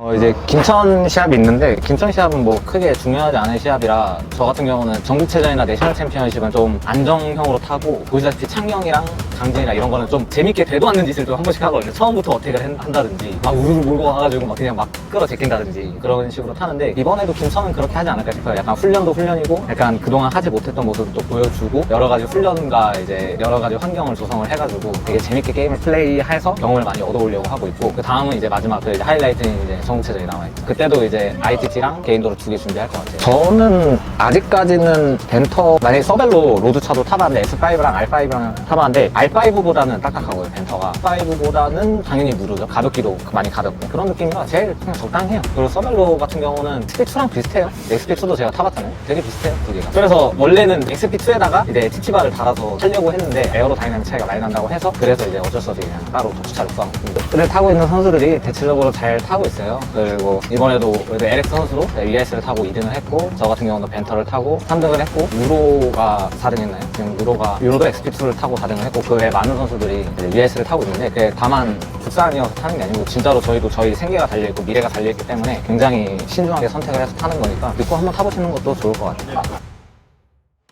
어, 이제 김천 시합이 있는데 김천 시합은 뭐 크게 중요하지 않은 시합이라 저 같은 경우는 전국체전이나 내셔널 챔피언십은 좀 안정형으로 타고 보시다시피 창경이랑 강진이랑 이런 거는 좀 재밌게 되도 않는 짓을 좀 한 번씩 하거든요. 처음부터 어택을 한- 한다든지 막 우르르 몰고 와가지고 막 그냥 막 끌어 제낀다든지 그런 식으로 타는데 이번에도 김천은 그렇게 하지 않을까 싶어요. 약간 훈련도 훈련이고 약간 그동안 하지 못했던 모습도 보여주고 여러 가지 훈련과 이제 여러 가지 환경을 조성을 해가지고 되게 재밌게 게임을 플레이해서 경험을 많이 얻어오려고 하고 있고 그 다음은 이제 마지막 그 이제 하이라이트는 이제 전국체전이 남아있죠 그때도 이제 ITT랑 개인도로 두 개 준비할 것 같아요. 저는 아직까지는 벤터 만약에 서벨로 로드차도 타봤는데 S5랑 R5랑 타봤는데 R5 보다는 딱딱하고요 벤터가. 5보다는 당연히 무르죠. 가볍기도 많이 가볍고. 그런 느낌이라 제일 그냥 적당해요. 그리고 서벨로 같은 경우는 XP2랑 비슷해요. XP2도 제가 타봤잖아요. 되게 비슷해요 두 개가. 그래서 원래는 XP2에다가 이제 TT바를 달아서 타려고 했는데 에어로 다이나믹 차이가 많이 난다고 해서 그래서 이제 어쩔 수 없이 그냥 따로 독주차를 써놨습니다. 를 타고 있는 선수들이 대체적으로 잘 타고 있어요. 그리고 이번에도 LX 선수로 ES를 타고 2등을 했고 저 같은 경우는 벤터를 타고 3등을 했고 유로가 4등 했나요? 지금 유로가 유로도 XP2를 타고 4등을 했고 그 외에 많은 선수들이 ES를 타고 있는데 다만 국산이어서 타는 게 아니고 진짜로 저희도 저희 생계가 달려있고 미래가 달려있기 때문에 굉장히 신중하게 선택을 해서 타는 거니까 믿고 한번 타보시는 것도 좋을 것 같아요